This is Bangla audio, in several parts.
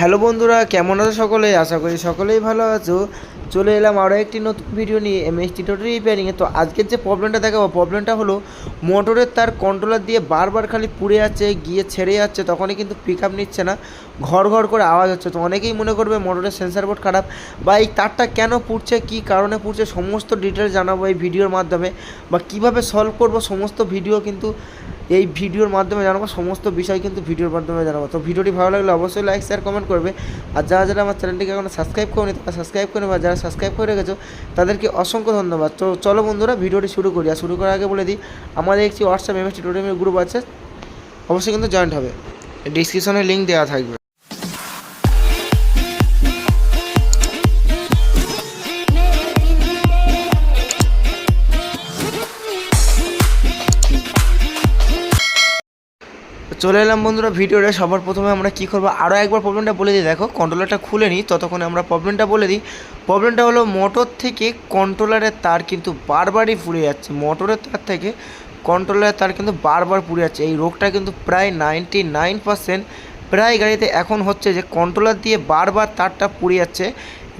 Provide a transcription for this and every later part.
হ্যালো বন্ধুরা, কেমন আছো সকলে? আশা করি সকলেই ভালো আছো। চলে এলাম আরও একটি নতুন ভিডিও নিয়ে এম এমএসটি টোটাল রিপেয়ারিংয়ে তো আজকের যে প্রবলেমটা দেখাবো প্রবলেমটা হলো মোটরের তার কন্ট্রোলার দিয়ে বারবার খালি পুড়ে যাচ্ছে, গিয়ে ছেড়ে যাচ্ছে, তখনই কিন্তু পিক আপ নিচ্ছে না। ঘর ঘর করে আওয়াজ হচ্ছে। তো অনেকেই মনে করবে মোটরের সেন্সার বোর্ড খারাপ, বা এই তারটা কেন পুড়ছে, কী কারণে পুড়ছে, সমস্ত ডিটেলস জানাব এই ভিডিওর মাধ্যমে, বা কীভাবে সলভ করব সমস্ত ভিডিও কিন্তু এই ভিডিওর মাধ্যমে জানাব, সমস্ত বিষয় কিন্তু ভিডিওর মাধ্যমে জানাব। তো ভিডিওটি ভালো লাগলে অবশ্যই লাইক শেয়ার কমেন্ট করবে। আর যারা যারা আমার চ্যানেলটিকে এখনও সাবস্ক্রাইব করেনি, তারা সাবস্ক্রাইব করে বা যারা সাবস্ক্রাইব করে রেখেছো, তাদেরকে অসংখ্য ধন্যবাদ। তো চলো বন্ধুরা, ভিডিওটি শুরু করি। আর শুরু করার আগে বলে দিই, আমাদের একটি হোয়াটসঅ্যাপ এমএসটি টোটেমের গ্রুপ আছে, অবশ্যই কিন্তু জয়েন্ট হবে। ডিসক্রিপশনে লিঙ্ক দেওয়া থাকবে। চলে এলাম বন্ধুরা ভিডিওটা, সবার প্রথমে আমরা কী করব? আরও একবার প্রবলেমটা বলে দিই, দেখো কন্ট্রোলারটা খুলে নিই, ততক্ষণে আমরা প্রবলেমটা বলে দিই। প্রবলেমটা হলো মোটর থেকে কন্ট্রোলারের তার কিন্তু বারবারই পুড়ে যাচ্ছে। মোটরের তার থেকে কন্ট্রোলারের তার কিন্তু বারবার পুড়ে যাচ্ছে। এই রোগটা কিন্তু প্রায় নাইনটি নাইন পার্সেন্ট প্রায় গাড়িতে এখন হচ্ছে যে কন্ট্রোলার দিয়ে বারবার তারটা পুড়ে যাচ্ছে।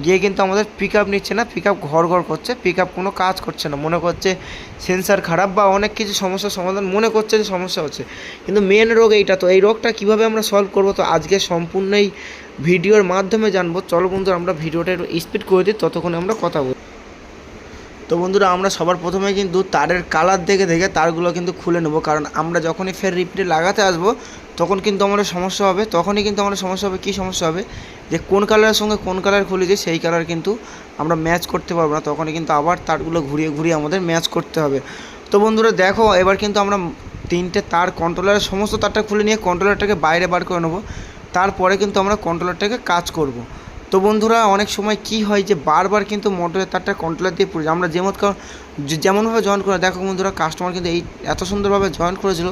গিয়ে কিন্তু আমাদের পিক আপ নিচ্ছে না পিক আপ ঘর ঘর করছে পিক আপ কোনো কাজ করছে না। মনে করছে সেন্সার খারাপ বা অনেক কিছু সমস্যার সমাধান মনে করছে যে সমস্যা হচ্ছে। কিন্তু মেন রোগ এইটা তো, এই রোগটা কীভাবে আমরা সলভ করব তো আজকে সম্পূর্ণ এই ভিডিওর মাধ্যমে জানব। চলো বন্ধুরা, আমরা ভিডিওটা একটু স্পিড করে দিই, ততক্ষণে আমরা কথা বলি। তো বন্ধুরা, আমরা সবার প্রথমে কিন্তু তারের কালার দেখে দেখে তারগুলো কিন্তু খুলে নেব। কারণ আমরা যখনই ফের রিপিটে লাগাতে আসব, তখন কিন্তু আমাদের সমস্যা হবে, তখনই কিন্তু আমাদের সমস্যা হবে, কী সমস্যা হবে? যে কোন কালারের সঙ্গে কোন কালার খুলেছে সেই কালার কিন্তু আমরা ম্যাচ করতে পারব না। তখনই কিন্তু আবার তারগুলো ঘুরিয়ে ঘুরিয়ে আমাদের ম্যাচ করতে হবে। তো বন্ধুরা দেখো, এবার কিন্তু আমরা তিনটে তার কন্ট্রোলারের সমস্ত তারটা খুলে নিয়ে কন্ট্রোলারটাকে বাইরে বার করে নেব। তারপরে কিন্তু আমরা কন্ট্রোলারটাকে কাজ করব। তো বন্ধুরা অনেক সময় কি হয় যে বারবার কিন্তু মোটরের তারটা কন্ট্রোলার দিয়ে পড়ে। আমরা যেমন যেমনভাবে জয়েন করে দেখো বন্ধুরা কাস্টমার কিন্তু এই এত সুন্দরভাবে জয়েন করেছিল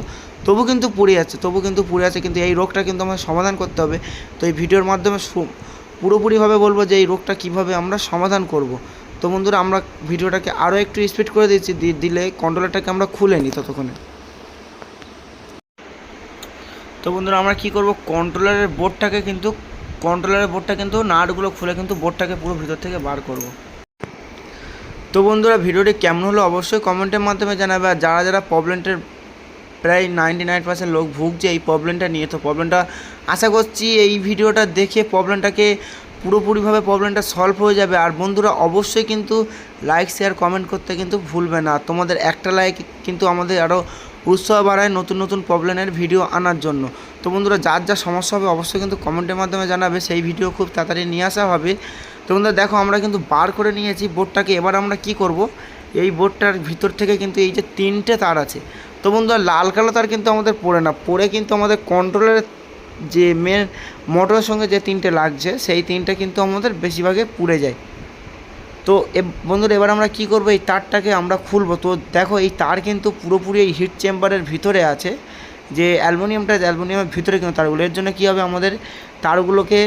তবু কিন্তু পুড়ে যাচ্ছে, তবু কিন্তু পুড়ে আছে, কিন্তু এই রোগটা কিন্তু আমাদের সমাধান করতে হবে। তো এই ভিডিওর মাধ্যমে পুরোপুরিভাবে বলব যে এই রোগটা কীভাবে আমরা সমাধান করব। তো বন্ধুরা, আমরা ভিডিওটাকে আরও একটু স্পিড করে দিচ্ছি দিলে কন্ট্রোলারটাকে আমরা খুলে নিই ততক্ষণে। তো বন্ধুরা, আমরা কি করব? কন্ট্রোলারের বোর্ডটাকে কিন্তু, কন্ট্রোলারের বোর্ডটা কিন্তু নাটগুলো খুলে কিন্তু বোর্ডটাকে পুরো ভিতর থেকে বার করব। তো বন্ধুরা, ভিডিওটি কেমন হলো অবশ্যই কমেন্টের মাধ্যমে জানাবে, আর যারা যারা প্রবলেমটার প্রায় নাইনটি নাইন পার্সেন্ট লোক ভুগছে এই প্রবলেমটা নিয়ে। তো প্রবলেমটা আশা করছি এই ভিডিওটা দেখে প্রবলেমটাকে পুরোপুরিভাবে প্রবলেমটা সলভ হয়ে যাবে। আর বন্ধুরা, অবশ্যই কিন্তু লাইক শেয়ার কমেন্ট করতে কিন্তু ভুলবে না। তোমাদের একটা লাইক কিন্তু আমাদের আরও উৎসাহ বাড়ায় নতুন নতুন প্রবলেমের ভিডিও আনার জন্য। তো বন্ধুরা, যার যা সমস্যা হবে অবশ্যই কিন্তু কমেন্টের মাধ্যমে জানাবে। সেই ভিডিও খুব তাড়াতাড়ি নিয়ে আসা হবে। তো বন্ধুরা, দেখো, আমরা কিন্তু বার করে নিয়েছি বোর্ডটাকে। এবার আমরা কি করব? এই বোর্ডটার ভিতর থেকে কিন্তু এই যে তিনটে তার আছে। তো বন্ধুরা, লাল কালো তার কিন্তু আমাদের পড়ে না। পড়ে কিন্তু আমাদের কন্ট্রোলের যে মেন মোটরের সঙ্গে যে তিনটে লাগছে, সেই তিনটে কিন্তু আমাদের বেশিরভাগে পুড়ে যায়। তো বন্ধুরা, এবার আমরা কি করব? এই তারটাকে আমরা খুলবো। তো দেখো, এই তার কিন্তু পুরোপুরি এই হিট চেম্বারের ভিতরে আছে। যে অ্যালুমিনিয়ামটা অ্যালুমিনিয়ামের ভিতরে কিন্তু তারগুলো, এর জন্য কী হবে? আমাদের তারগুলোকে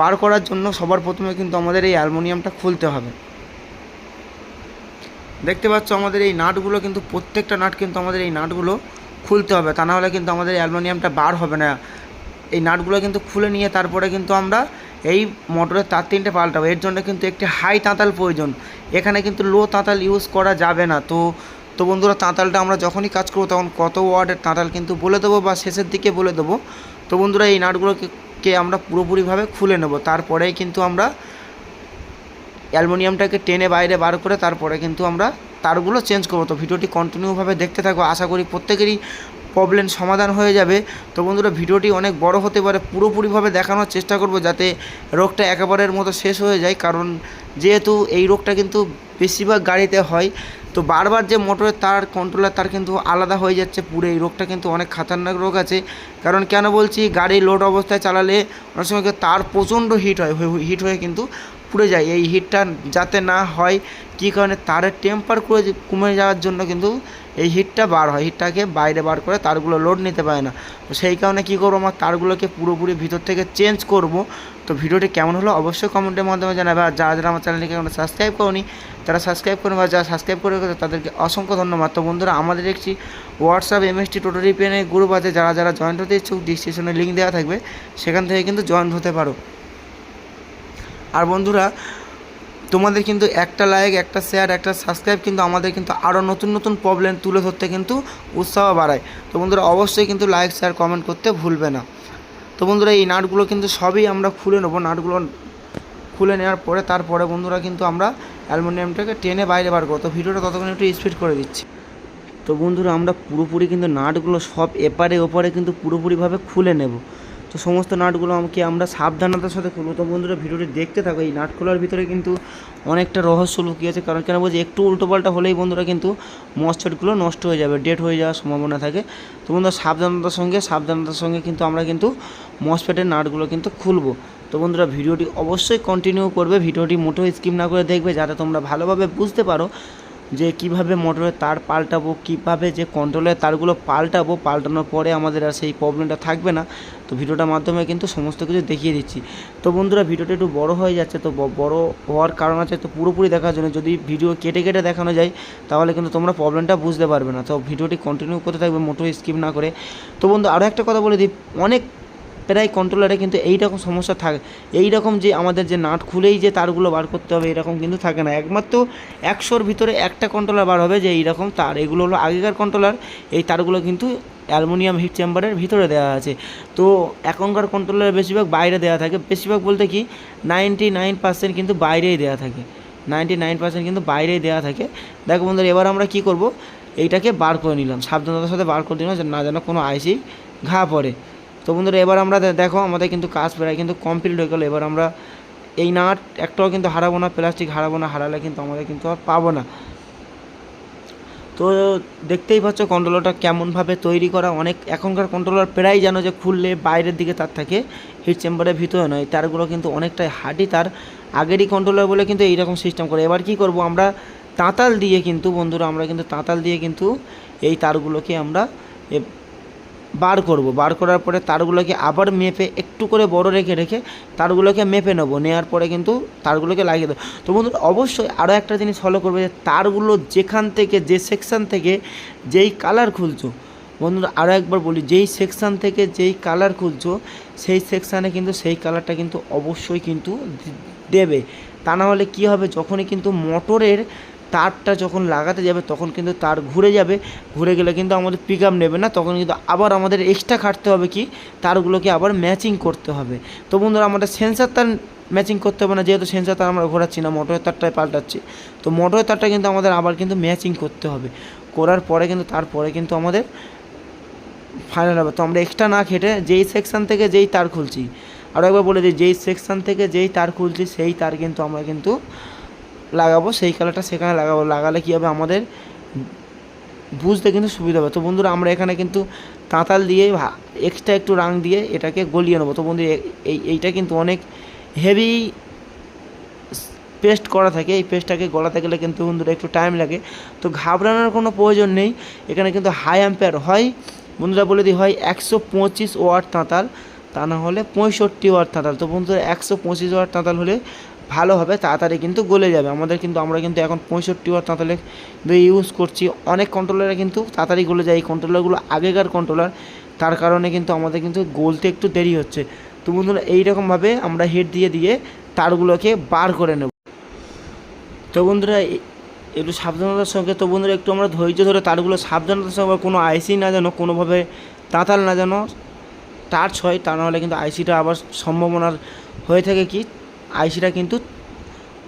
বার করার জন্য সবার প্রথমে কিন্তু আমাদের এই অ্যালুমিনিয়ামটা খুলতে হবে। দেখতে পাচ্ছ আমাদের এই নাটগুলো কিন্তু, প্রত্যেকটা নাট কিন্তু আমাদের এই নাটগুলো খুলতে হবে। তা না হলে কিন্তু আমাদের অ্যালুমিনিয়ামটা বার হবে না। এই নাটগুলো কিন্তু খুলে নিয়ে তারপরে কিন্তু আমরা এই মোটরের তার তিনটে পাল্টাবো। এর জন্য কিন্তু একটি হাই তাঁতাল প্রয়োজন। এখানে কিন্তু লো তাঁতাল ইউজ করা যাবে না। তো তো বন্ধুরা, তাঁতালটা আমরা যখনই কাজ করব তখন কত ওয়ার্ডের তাঁতাল কিন্তু বলে দেবো বা শেষের দিকে বলে দেবো। তো বন্ধুরা, এই নাটগুলোকে আমরা পুরোপুরিভাবে খুলে নেব। তারপরেই কিন্তু আমরা অ্যালুমিনিয়ামটাকে টেনে বাইরে বার করে তারপরে কিন্তু আমরা তারগুলো চেঞ্জ করব। তো ভিডিওটি কন্টিনিউভাবে দেখতে থাকব আশা করি প্রত্যেকেরই প্রবলেম সমাধান হয়ে যাবে। তো বন্ধুরা, ভিডিওটি অনেক বড় হতে পারে। পুরোপুরিভাবে দেখানোর চেষ্টা করব যাতে রোগটা একেবারের মতো শেষ হয়ে যায়। কারণ যেহেতু এই রোগটা কিন্তু বেশিরভাগ গাড়িতে হয়। তো বারবার যে মোটরের তার কন্ট্রোলার তার কিন্তু আলাদা হয়ে যাচ্ছে। পুরো এই রোগটা কিন্তু অনেক খাতারনাক রোগ আছে। কারণ কেন বলছি, গাড়ি লোড অবস্থায় চালালে অনেক সময় তার প্রচণ্ড হিট হয় হিট হয়ে কিন্তু পুড়ে যায়। এই হিটটা যাতে না হয়, কী কারণে তারের টেম্পার করে কমে যাওয়ার জন্য কিন্তু এই হিটটা বার হয়। হিটটাকে বাইরে বার করে তারগুলো লোড নিতে পারে না। তো সেই কারণে কী করব, আমার তারগুলোকে পুরোপুরি ভিতর থেকে চেঞ্জ করব। তো ভিডিওটি কেমন হলো অবশ্যই কমেন্টের মাধ্যমে জানাবে। আর যারা যারা আমার চ্যানেলটিকে এখনও সাবস্ক্রাইব করনি, তারা সাবস্ক্রাইব করে বা যারা সাবস্ক্রাইব করে রেখেছে, তাদেরকে অসংখ্য ধন্যবাদ। তো বন্ধুরা, আমাদের একটি হোয়াটসঅ্যাপ এমএসটি টোটো রিপেনের গ্রুপ আছে। যারা যারা জয়েন্ট হতে ইচ্ছুক ডিসক্রিপশনে লিঙ্ক দেওয়া থাকবে। সেখান থেকে কিন্তু জয়েন্ট হতে পারো। আর বন্ধুরা, তোমাদের কিন্তু একটা লাইক একটা শেয়ার একটা সাবস্ক্রাইব কিন্তু আমাদের কিন্তু আরও নতুন নতুন প্রবলেম তুলে ধরতে কিন্তু উৎসাহ বাড়ায়। তো বন্ধুরা, অবশ্যই কিন্তু লাইক শেয়ার কমেন্ট করতে ভুলবে না। তো বন্ধুরা, এই নাটগুলো কিন্তু সবই আমরা খুলে নেব। নাটগুলো খুলে নেওয়ার পরে তারপরে বন্ধুরা কিন্তু আমরা অ্যালুমিনিয়ামটাকে টেনে বাইরে বার করব। তো ভিডিওটা ততক্ষণ একটু স্পিড করে দিচ্ছি। তো বন্ধুরা, আমরা পুরোপুরি কিন্তু নাটগুলো সব এপারে ওপারে কিন্তু পুরোপুরিভাবে খুলে নেব। তো সমস্ত নাটগুলো আমাকে আমরা সাবধানতার সাথে খুলবো তো বন্ধুরা, ভিডিওটি দেখতে থাকো। এই নাট খোলার ভিতরে কিন্তু অনেকটা রহস্য লুকিয়ে আছে। কারণ কেন বলছি, একটু উল্টোপাল্টা হলেই বন্ধুরা কিন্তু মসচটগুলো নষ্ট হয়ে যাবে ডেট হয়ে যাওয়ার সম্ভাবনা থাকে। তো বন্ধুরা, সাবধানতার সঙ্গে সাবধানতার সঙ্গে কিন্তু আমরা কিন্তু মসপেটের নাটগুলো কিন্তু খুলবো। তো বন্ধুরা, ভিডিওটি অবশ্যই কন্টিনিউ করবে। ভিডিওটি মোটেও স্কিপ না করে দেখবে, যাতে তোমরা ভালোভাবে বুঝতে পারো যে কীভাবে মোটরের তার পাল্টাবো, কীভাবে যে কন্ট্রোলের তারগুলো পাল্টাবো, পাল্টানোর পরে আমাদের আর সেই প্রবলেমটা থাকবে না। তো ভিডিওটার মাধ্যমে কিন্তু সমস্ত কিছু দেখিয়ে দিচ্ছি। তো বন্ধুরা, ভিডিওটা একটু বড় হয়ে যাচ্ছে, তো বড় হওয়ার কারণ আছে, তো পুরোপুরি দেখার জন্য যদি ভিডিও কেটে কেটে দেখানো যায়, তাহলে কিন্তু তোমরা প্রবলেমটা বুঝতে পারবে না। তো ভিডিওটি কন্টিনিউ করতে থাকবে মোটো স্কিপ না করে। তো বন্ধু আরও একটা কথা বলে দিই, অনেক প্রায় কন্ট্রোলারে কিন্তু এই রকম সমস্যা থাকে। এই রকম যে আমাদের যে নাট খুলেই যে তারগুলো বার করতে হবে, এরকম কিন্তু থাকে না। একমাত্র একশোর ভিতরে একটা কন্ট্রোলার বার হবে যে এইরকম তার। এগুলো হলো আগেকার কন্ট্রোলার এই তারগুলো কিন্তু অ্যালুমিনিয়াম হিট চেম্বারের ভিতরে দেওয়া আছে। তো এখনকার কন্ট্রোলার বেশিরভাগ বাইরে দেওয়া থাকে। বেশিরভাগ বলতে কি নাইনটি নাইন পার্সেন্ট কিন্তু বাইরেই দেওয়া থাকে। নাইনটি নাইন পার্সেন্ট কিন্তু বাইরেই দেওয়া থাকে। দেখো বন্ধুরা, এবার আমরা কি করব? এইটাকে বার করে নিলাম। সাবধানতার সাথে বার করে দিলাম না যেন কোনো আইসি ঘা পড়ে। তো বন্ধুরা, এবার আমরা দেখো আমাদের কিন্তু কাজ প্রায় কিন্তু কমপ্লিট হয়ে গেলো। এবার আমরা এই নাট একটাও কিন্তু হারাবো না, প্লাস্টিক হারাবো না, হারালে কিন্তু আমাদের কিন্তু আর পাবো না। তো দেখতেই পাচ্ছ কন্ট্রোলারটা কেমনভাবে তৈরি করা। অনেক এখনকার কন্ট্রোলার প্রায় জানো যে খুললে বাইরের দিকে তার থাকে হিট চেম্বারের ভিতরে নয়, তারগুলো কিন্তু অনেকটাই হার্ডি তার আগেরই কন্ট্রোলার বলে কিন্তু এইরকম সিস্টেম করে। এবার কি করব আমরা, তাঁতাল দিয়ে কিন্তু বন্ধুরা, আমরা কিন্তু তাঁতাল দিয়ে কিন্তু এই তারগুলোকে আমরা বার করব। বার করার পরে তারগুলোকে আবার মেপে একটু করে বড় রেখে রেখে তারগুলোকে মেপে নেব। নেওয়ার পরে কিন্তু তারগুলোকে লাগিয়ে দেবো। তো বন্ধুরা, অবশ্যই আরও একটা জিনিস ফলো করবে যে তারগুলো যেখান থেকে, যে সেকশান থেকে যেই কালার খুলছো, বন্ধুরা আরও একবার বলি, যেই সেকশান থেকে যেই কালার খুলছো, সেই সেকশানে কিন্তু সেই কালারটা কিন্তু অবশ্যই কিন্তু দেবে। তা না হলে কী হবে? যখনই কিন্তু মোটরের তারটা যখন লাগাতে যাবে, তখন কিন্তু তার ঘুরে যাবে। ঘুরে গেলে কিন্তু আমাদের পিক আপ নেবে না, তখন কিন্তু আবার আমাদের এক্সট্রা খাটতে হবে কি? তারগুলোকে আবার ম্যাচিং করতে হবে। তো বন্ধুরা, আমাদের সেন্সার তার ম্যাচিং করতে হবে না, যেহেতু সেন্সার তার আমরা ঘোরাচ্ছি না মোটরের তারটায় পাল্টাচ্ছি। তো মোটরের তারটা কিন্তু আমাদের আবার কিন্তু ম্যাচিং করতে হবে। করার পরে কিন্তু, তারপরে কিন্তু আমাদের ফাইনাল হবে। তো আমরা এক্সট্রা না খেটে যেই সেকশন থেকে যেই তার খুলছি আরও একবার বলে দিই, যেই সেকশন থেকে যেই তার খুলছি, সেই তার কিন্তু আমরা কিন্তু লাগাবো, সেই কালারটা সেখানে লাগাবো। লাগালে কী হবে? আমাদের বুঝতে কিন্তু সুবিধা হবে। তো বন্ধুরা, আমরা এখানে কিন্তু তাঁতাল দিয়ে এক্সট্রা একটু রাং দিয়ে এটাকে গলিয়ে নেব। তো বন্ধু এই, এইটা কিন্তু অনেক হেভি পেস্ট করা থাকে। এই পেস্টটাকে গলাতে গেলে কিন্তু বন্ধুরা একটু টাইম লাগে। তো ঘাবড়ানোর কোনো প্রয়োজন নেই। এখানে কিন্তু হাই অ্যাম্পেয়ার হয়। বন্ধুরা বলে দিই, হয় একশো পঁচিশ ওয়াট তাঁতাল। তা না হলে পঁয়ষট্টি ওয়াট তাঁতাল। তো বন্ধুরা, একশো পঁচিশ ওয়াট তাঁতাল হলে ভালো হবে, তাড়াতাড়ি কিন্তু গলে যাবে। আমাদের কিন্তু, আমরা কিন্তু এখন পঁয়ষট্টি ওয়াট তাঁতালে ইউজ করছি। অনেক কন্ট্রোলারে কিন্তু তাড়াতাড়ি গলে যায়। এই কন্ট্রোলারগুলো আগেকার কন্ট্রোলার তার কারণে কিন্তু আমাদের কিন্তু গলতে একটু দেরি হচ্ছে। তো বন্ধুরা, এইরকমভাবে আমরা হেড দিয়ে দিয়ে তারগুলোকে বার করে নেব। তো বন্ধুরা একটু সাবধানতার সঙ্গে, তো বন্ধুরা, একটু আমরা ধৈর্য ধরে তারগুলো সাবধানতার সঙ্গে কোনো আইসি না যেন, কোনোভাবে তাঁতাল না যেন টাচ হয় তা নাহলে কিন্তু আইসিটা আবার সম্ভাবনার হয়ে থাকে কি? আইসিটা কিন্তু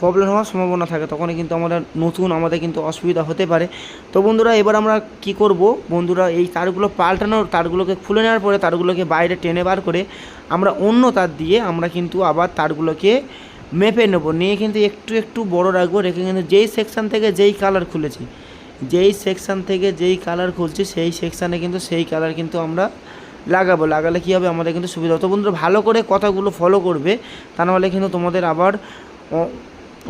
প্রবলেম হওয়ার সম্ভাবনা থাকে, তখনই কিন্তু আমাদের নতুন, আমাদের কিন্তু অসুবিধা হতে পারে। তো বন্ধুরা, এবার আমরা কি করব? বন্ধুরা, এই তারগুলো পাল্টানোর, তারগুলোকে খুলে নেওয়ার পরে তারগুলোকে বাইরে টেনে বার করে আমরা অন্য তার দিয়ে আমরা কিন্তু আবার তারগুলোকে মেপে নেব। নিয়ে কিন্তু একটু একটু বড় রাখব, রেখে কিন্তু যেই সেকশান থেকে যেই কালার খুলেছি, যেই সেকশান থেকে যেই কালার খুলছি, সেই সেকশানে কিন্তু সেই কালার কিন্তু আমরা লাগাবো, লাগালে কী হবে? আমাদের কিন্তু সুবিধা তো বন্ধুরা, ভালো করে কথাগুলো ফলো করবে, তা নাহলে কিন্তু তোমাদের আবার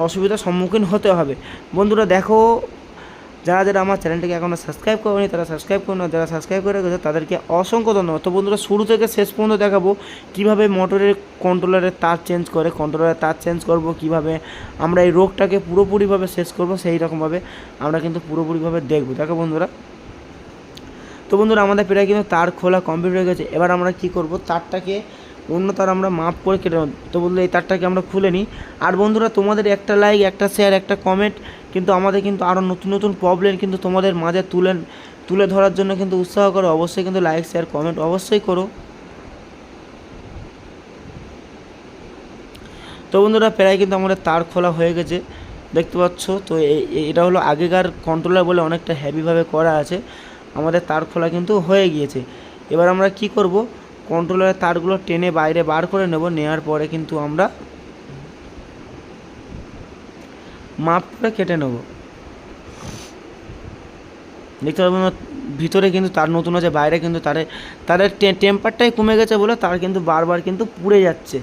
অসুবিধার সম্মুখীন হতে হবে। বন্ধুরা, দেখো, যারা যারা আমার চ্যানেলটাকে এখনও সাবস্ক্রাইব করেনি, তারা সাবস্ক্রাইব করুন যারা সাবস্ক্রাইব করে রেখেছে, তাদেরকে অসংখ্য ধন্যবাদ। তো বন্ধুরা, শুরু থেকে শেষ পর্যন্ত দেখাবো কীভাবে মোটরের কন্ট্রোলারের তার চেঞ্জ করে কন্ট্রোলারের তার চেঞ্জ করব, কীভাবে আমরা এই রোগটাকে পুরোপুরিভাবে শেষ করব সেই রকমভাবে আমরা কিন্তু পুরোপুরিভাবে দেখব। দেখো বন্ধুরা তো বন্ধুরা, আমাদের প্রায় কিন্তু তার খোলা কমপ্লিট হয়ে গেছে। এবার আমরা কি করব? তারটাকে অন্য তার আমরা মাপ করে কেটে তো বন্ধুরা, এই তারটাকে আমরা খুলে নিই। আর বন্ধুরা, তোমাদের একটা লাইক একটা শেয়ার একটা কমেন্ট কিন্তু আমাদের কিন্তু আরও নতুন নতুন প্রবলেম কিন্তু তোমাদের মাঝে তুলে তুলে ধরার জন্য কিন্তু উৎসাহ করো। অবশ্যই কিন্তু লাইক শেয়ার কমেন্ট অবশ্যই করো। তো বন্ধুরা, প্রায় কিন্তু আমাদের তার খোলা হয়ে গেছে। দেখতে পাচ্ছ? তো এটা হলো আগেকার কন্ট্রোলার বলে অনেকটা হ্যাভিভাবে করা আছে। আমাদের তার খোলা কিন্তু হয়ে গিয়েছে। এবার আমরা কি করব? কন্ট্রোলারের তারগুলো টেনে বাইরে বার করে নেব নেওয়ার পরে কিন্তু আমরা মাপ করে কেটে নেব। দেখতে পাবেন ভিতরে কিন্তু তার নতুন আছে, বাইরে কিন্তু তারে, তাদের টেম্পারটাই কমে গেছে বলে তার কিন্তু বারবার কিন্তু পুড়ে যাচ্ছে।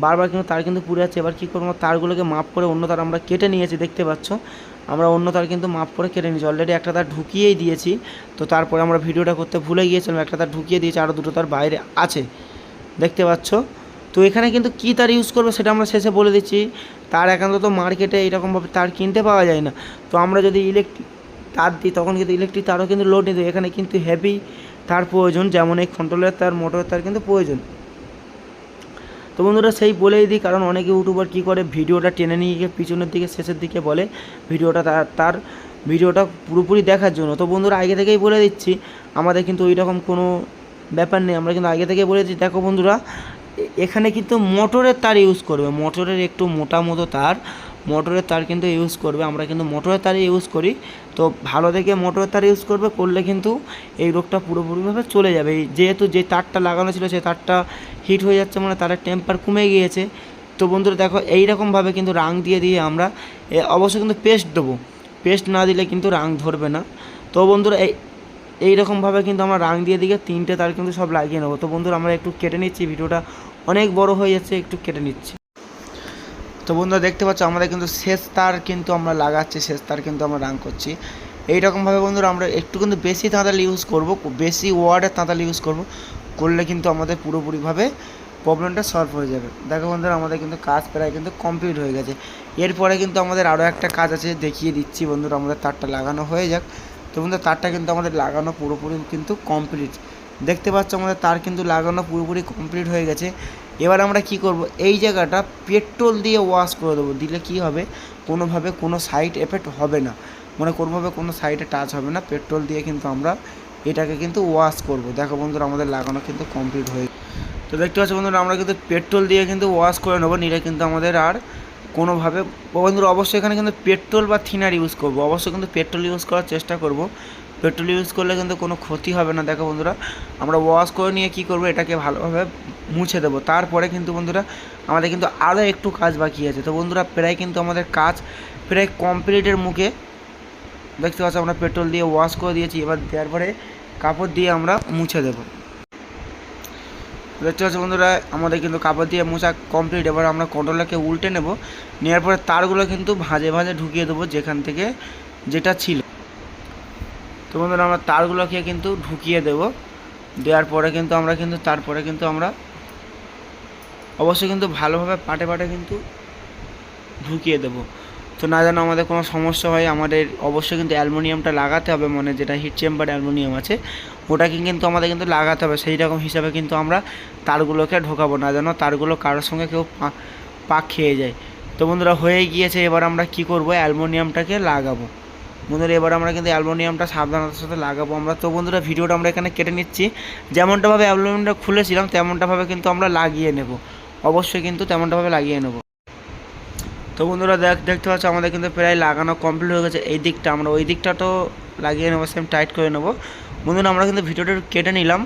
বারবার কিন্তু তার কিন্তু পুড়ে যাচ্ছে। এবার কী করব? তারগুলোকে মাপ করে অন্য তার আমরা কেটে নিয়েছি, দেখতে পাচ্ছ? আমরা অন্য তার কিন্তু মাপ করে কেটে নিয়েছি। অলরেডি একটা তার ঢুকিয়েই দিয়েছি। তো তারপরে আমরা ভিডিওটা করতে ভুলে গিয়েছিলাম, একটা তার ঢুকিয়ে দিয়েছি আরও দুটো তার বাইরে আছে। দেখতে পাচ্ছ? তো এখানে কিন্তু কী তার ইউজ করবে সেটা আমরা শেষে বলে দিচ্ছি। তার একান্ত তো মার্কেটে এইরকমভাবে তার কিনতে পাওয়া যায় না। তো আমরা যদি ইলেকট্রিক তার দিই, তখন কিন্তু ইলেকট্রিক তারও কিন্তু লোড নিতে। এখানে কিন্তু হেভি তার প্রয়োজন, যেমন এই কন্ট্রোলের তার মোটরের তার কিন্তু প্রয়োজন। তো বন্ধুরা সেই বলেই দিই, কারণ অনেকে ইউটিউবার কী করে, ভিডিওটা টেনে নিয়ে গিয়ে পিছনের দিকে, শেষের দিকে বলে ভিডিওটা তার ভিডিওটা পুরোপুরি দেখার জন্য। তো বন্ধুরা আগে থেকেই বলে দিচ্ছি, আমাদের কিন্তু ওই রকম কোনো ব্যাপার নেই। আমরা কিন্তু আগে থেকেই বলে দিচ্ছি, দেখো বন্ধুরা এখানে কিন্তু মোটরের তার ইউজ করবে। মোটরের একটু মোটা মতো তার মোটরের তার কিন্তু ইউজ করবে। আমরা কিন্তু মোটরের তারই ইউজ করি। তো ভালো দেখে মোটরের তার ইউজ করবে, করলে কিন্তু এই রোগটা পুরোপুরিভাবে চলে যাবে। যেহেতু যে তারটা লাগানো ছিল সেই তারটা হিট হয়ে যাচ্ছে মানে তারের টেম্পার কমে গিয়েছে। তো বন্ধুরা দেখো, এইরকমভাবে কিন্তু রাং দিয়ে দিয়ে আমরা অবশ্যই কিন্তু পেস্ট দেবো। পেস্ট না দিলে কিন্তু রাং ধরবে না। তো বন্ধুরা, এই, এইরকমভাবে কিন্তু আমরা রাং দিয়ে দিকে তিনটে তার কিন্তু সব লাগিয়ে নেব। তো বন্ধুরা, আমরা একটু কেটে নিচ্ছি, ভিডিওটা অনেক বড় হয়ে যাচ্ছে, একটু কেটে নিচ্ছি। তো বন্ধুরা দেখতে পাচ্ছ, আমাদের কিন্তু শেষ তার কিন্তু আমরা লাগাচ্ছি, শেষ তার কিন্তু আমরা রান করছি। এইরকমভাবে বন্ধুরা আমরা একটু কিন্তু বেশি তাঁতাল ইউজ করব বেশি ওয়ার্ডের তাঁতাল ইউজ করব, করলে কিন্তু আমাদের পুরোপুরিভাবে প্রবলেমটা সলভ হয়ে যাবে। দেখো বন্ধুরা, আমাদের কিন্তু কাজ প্রায় কিন্তু কমপ্লিট হয়ে গেছে। এরপরে কিন্তু আমাদের আরও একটা কাজ আছে, দেখিয়ে দিচ্ছি বন্ধুরা, আমাদের তারটা লাগানো হয়ে যাক। তো বন্ধুরা, তারটা কিন্তু আমাদের লাগানো পুরোপুরি কিন্তু কমপ্লিট দেখতে পাচ্ছ, আমাদের তার কিন্তু লাগানো পুরোপুরি কমপ্লিট হয়ে গেছে। এবার আমরা কি করব? এই জায়গাটা পেট্রোল দিয়ে ওয়াশ করে দেবো। দিলে কি হবে? কোনোভাবে কোনো সাইড এফেক্ট হবে না। মানে কোনোভাবে কোনো সাইডে টাচ হবে না। পেট্রোল দিয়ে কিন্তু আমরা এটাকে কিন্তু ওয়াশ করব। দেখো বন্ধুরা, আমাদের লাগানো কিন্তু কমপ্লিট হয়ে তো দেখতে পাচ্ছ বন্ধুরা, আমরা কিন্তু পেট্রোল দিয়ে কিন্তু ওয়াশ করে নেব। নিলে কিন্তু আমাদের আর কোনোভাবে বন্ধুরা, অবশ্যই এখানে কিন্তু পেট্রোল বা থিনার ইউজ করব। অবশ্যই কিন্তু পেট্রোল ইউজ করার চেষ্টা করব। পেট্রোল ইউজ করলে কিন্তু কোনো ক্ষতি হবে না। দেখো বন্ধুরা, আমরা ওয়াশ করে নিয়ে কি করব, এটাকে ভালোভাবে মুছে দেবো। তারপরে কিন্তু বন্ধুরা, আমাদের কিন্তু আরও একটু কাজ বাকি আছে। তো বন্ধুরা, প্রায় কিন্তু আমাদের কাজ প্রায় কমপ্লিটের মুখে। দেখতে পাচ্ছ, আমরা পেট্রোল দিয়ে ওয়াশ করে দিয়েছি। এবার দেওয়ার পরে কাপড় দিয়ে আমরা মুছে দেবো। দেখতে পাচ্ছ বন্ধুরা, আমাদের কিন্তু কাপড় দিয়ে মোছা কমপ্লিট। এবার আমরা কন্ট্রোলারকে উল্টে নেব। নেওয়ার পরে তারগুলো কিন্তু ভাঁজে ভাঁজে ঢুকিয়ে দেবো যেখান থেকে যেটা ছিল। তো বন্ধুরা, আমরা তারগুলোকে কিন্তু ঢুকিয়ে দেব। দেওয়ার পরে কিন্তু আমরা কিন্তু, তারপরে কিন্তু আমরা অবশ্যই কিন্তু ভালোভাবে পাটে পাটে কিন্তু ঢুকিয়ে দেবো। তো না যেন আমাদের কোনো সমস্যা হয়, আমাদের অবশ্যই কিন্তু অ্যালুমিনিয়ামটা লাগাতে হবে মানে যেটা হিট চেম্বার অ্যালুমিনিয়াম আছে, ওটাকে কিন্তু আমাদের কিন্তু লাগাতে হবে। সেই রকম হিসাবে কিন্তু আমরা তারগুলোকে ঢোকাবো। না যেন তারগুলো কারোর সঙ্গে কেউ পাক খেয়ে যায়। তো বন্ধুরা হয়ে গিয়েছে, এবার আমরা কি করব? অ্যালুমিনিয়ামটাকে লাগাবো। বন্ধুরা, এবার আমরা কিন্তু অ্যালুমিনিয়ামটা সাবধানতার সাথে লাগাবো। আমরা তো বন্ধুরা, ভিডিওটা আমরা এখানে কেটে নিচ্ছি। যেমনটাভাবে অ্যালুমিনিয়ামটা খুলেছিলাম, তেমনটাভাবে কিন্তু আমরা লাগিয়ে নেব। অবশ্যই কিন্তু তেমনটাভাবে লাগিয়ে নেব। তো বন্ধুরা, দেখ, দেখতে পাচ্ছ, আমাদের কিন্তু প্রায় লাগানো কমপ্লিট হয়ে গেছে। এই দিকটা আমরা, ওই দিকটা তো লাগিয়ে নেব সেম টাইট করে নেব। বন্ধুরা, আমরা কিন্তু ভিডিওটা কেটে নিলাম।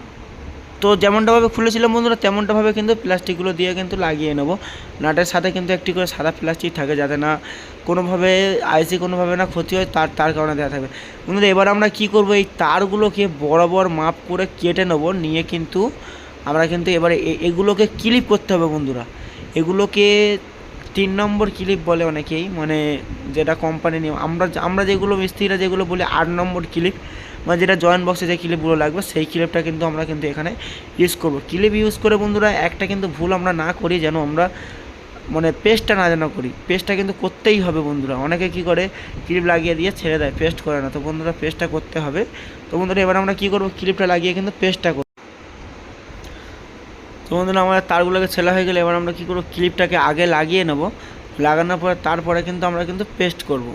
তো যেমনটাভাবে খুলেছিলাম বন্ধুরা তেমনটাভাবে কিন্তু প্লাস্টিকগুলো দিয়ে কিন্তু লাগিয়ে নেব। নাটের সাথে কিন্তু একটি করে সাদা প্লাস্টিক থাকে যাতে না কোনোভাবে আইসি কোনোভাবে না ক্ষতি হয়, তার তার কারণে দেওয়া থাকবে বন্ধুরা, এবার আমরা কি করব? এই তারগুলোকে বরাবর মাপ করে কেটে নেব, নিয়ে কিন্তু আমরা কিন্তু এবারে এগুলোকে ক্লিপ করতে হবে বন্ধুরা। এগুলোকে তিন নম্বর ক্লিপ বলে অনেকেই মানে যেটা কোম্পানি নিয়ে আমরা আমরা যেগুলো মিস্ত্রিরা যেগুলো বলি, আট নম্বর ক্লিপ। মানে যেটা জয়েন্ট বক্সে যে ক্লিপগুলো লাগবে, সেই ক্লিপটা কিন্তু আমরা কিন্তু এখানে ইউজ করব। ক্লিপ ইউজ করে বন্ধুরা, একটা কিন্তু ভুল আমরা না করি, যেন আমরা মানে পেস্টটা না যেন করি। পেস্টটা কিন্তু করতেই হবে বন্ধুরা। অনেকে কি করে ক্লিপ লাগিয়ে দিয়ে ছেড়ে দেয় পেস্ট করে না। তো বন্ধুরা পেস্টটা করতে হবে। তো বন্ধুরা, এবার আমরা কি করব ক্লিপটা লাগিয়ে কিন্তু পেস্টটা করব। তো বন্ধুরা, আমাদের তারগুলোকে ছেলা হয়ে গেলে এবার আমরা কী করব ক্লিপটাকে আগে লাগিয়ে নেব। লাগানোর পরে, তারপরে কিন্তু আমরা কিন্তু পেস্ট করব।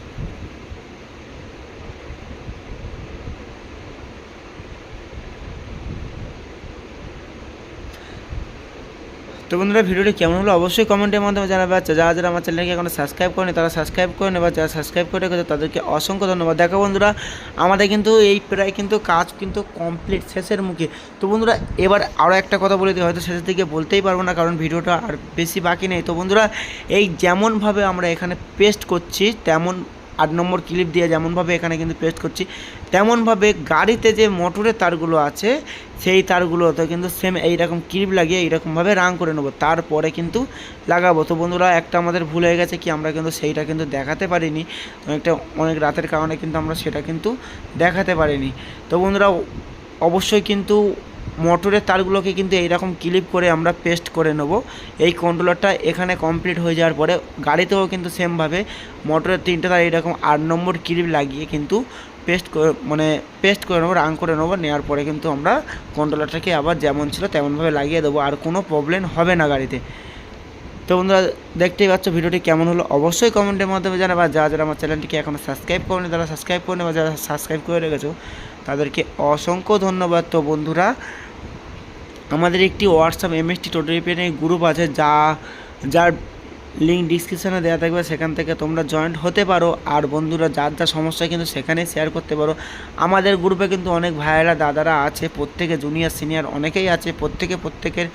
তো বন্ধুরা, ভিডিওটি কেমন হলো অবশ্যই কমেন্টের মাধ্যমে জানাবে। আচ্ছা যারা যারা আমার চ্যানেলকে এখনও সাবস্ক্রাইব করেনি, তারা সাবস্ক্রাইব করে নেবে। যারা সাবস্ক্রাইব করে রেখেছে, তাদেরকে অসংখ্য ধন্যবাদ। দেখো বন্ধুরা, আমাদের কিন্তু এই প্রায় কিন্তু কাজ কিন্তু কমপ্লিট শেষের মুখে। তো বন্ধুরা, এবার আরও একটা কথা বলে দিই, হয়তো শেষের দিকে বলতেই পারব না, কারণ ভিডিওটা আর বেশি বাকি নেই। তো বন্ধুরা, এই যেমনভাবে আমরা এখানে পেস্ট করছি, তেমন আট নম্বর ক্লিপ দিয়ে যেমনভাবে এখানে কিন্তু পেস্ট করছি, তেমনভাবে গাড়িতে যে মোটরের তারগুলো আছে, সেই তারগুলোতে কিন্তু সেম এইরকম ক্লিপ লাগিয়ে এইরকমভাবে রাং করে নেব। তারপরে কিন্তু লাগাবো। তো বন্ধুরা, একটা আমাদের ভুল হয়ে গেছে কি, আমরা কিন্তু সেইটা কিন্তু দেখাতে পারিনি। অনেকটা অনেক রাতের কারণে কিন্তু আমরা সেটা কিন্তু দেখাতে পারিনি। তো বন্ধুরা, অবশ্যই কিন্তু মোটরের তারগুলোকে কিন্তু এইরকম ক্লিপ করে আমরা পেস্ট করে নেব। এই কন্ট্রোলারটা এখানে কমপ্লিট হয়ে যাওয়ার পরে গাড়িতেও কিন্তু সেমভাবে মোটরের তিনটে তার এইরকম আট নম্বর ক্লিপ লাগিয়ে কিন্তু পেস্ট করে মানে পেস্ট করে নেব রাং করে নেব, নেওয়ার পরে কিন্তু আমরা কন্ট্রোলারটাকে আবার যেমন ছিল তেমনভাবে লাগিয়ে দেবো, আর কোনো প্রবলেম হবে না গাড়িতে। তো বন্ধুরা, দেখতেই পাচ্ছ ভিডিওটি কেমন হলো? অবশ্যই কমেন্টের মাধ্যমে জানাবে। যারা যারা আমার চ্যানেলটিকে এখনও সাবস্ক্রাইব করেনি, তারা সাবস্ক্রাইব করে নেবে। যারা সাবস্ক্রাইব করে রেখেছো তাদেরকে অসংখ্য ধন্যবাদ। তো বন্ধুরা, আমাদের একটি WhatsApp MST total repairing group আছে, যা, যার লিঙ্ক ডিসক্রিপশানে দেওয়া থাকবে, সেখান থেকে তোমরা জয়েন্ট হতে পারো। আর বন্ধুরা, যার যা সমস্যা কিন্তু সেখানে শেয়ার করতে পারো। আমাদের গ্রুপে কিন্তু অনেক ভাইয়েরা, দাদারা আছে, প্রত্যেকে জুনিয়র সিনিয়র অনেকেই আছে, প্রত্যেকে প্রত্যেকের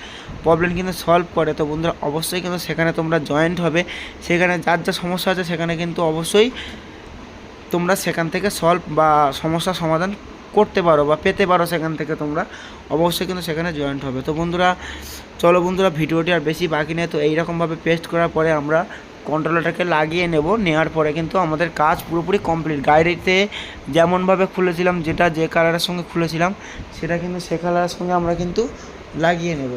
প্রবলেম কিন্তু সলভ করে। তো বন্ধুরা, অবশ্যই কিন্তু সেখানে তোমরা জয়েন্ট হবে। সেখানে যার যা সমস্যা আছে, সেখানে কিন্তু অবশ্যই তোমরা সেখান থেকে সলভ বা সমস্যার সমাধান করতে পারো বা পেতে পারো সেখান থেকে তোমরা, অবশ্যই কিন্তু সেখানে জয়েন্ট হবে। তো বন্ধুরা, চলো বন্ধুরা, ভিডিওটি আর বেশি বাকি নেই, তো এইরকমভাবে পেস্ট করার পরে আমরা কন্ট্রোলারটাকে লাগিয়ে নেব, নেওয়ার পরে কিন্তু আমাদের কাজ পুরোপুরি কমপ্লিট গাড়িতে যেমনভাবে খুলেছিলাম, যেটা যে কালারের সঙ্গে খুলেছিলাম, সেটা কিন্তু সে কালারের সঙ্গে আমরা কিন্তু লাগিয়ে নেব।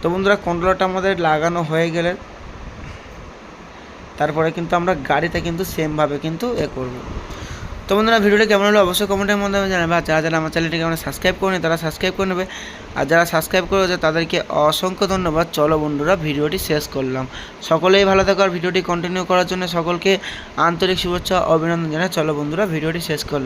তো বন্ধুরা কন্ট্রোলারটা আমাদের লাগানো হয়ে গেলে, তারপরে কিন্তু আমরা গাড়িতে কিন্তু সেমভাবে কিন্তু এ করব। তো বন্ধুরা, ভিডিওটি কেমন হলো অবশ্যই কমেন্টের মাধ্যমে জানাবে। আর যারা যারা আমার চ্যানেলটিকে আমরা সাবস্ক্রাইব করেনি, তারা সাবস্ক্রাইব করে নেবে। আর যারা সাবস্ক্রাইব করেছে, তাদেরকে অসংখ্য ধন্যবাদ। চলো বন্ধুরা, ভিডিওটি শেষ করলাম। সকলেই ভালো থাকার ভিডিওটি কন্টিনিউ করার জন্য সকলকে আন্তরিক শুভেচ্ছা, অভিনন্দন জানাই। চলো বন্ধুরা, ভিডিওটি শেষ করলাম।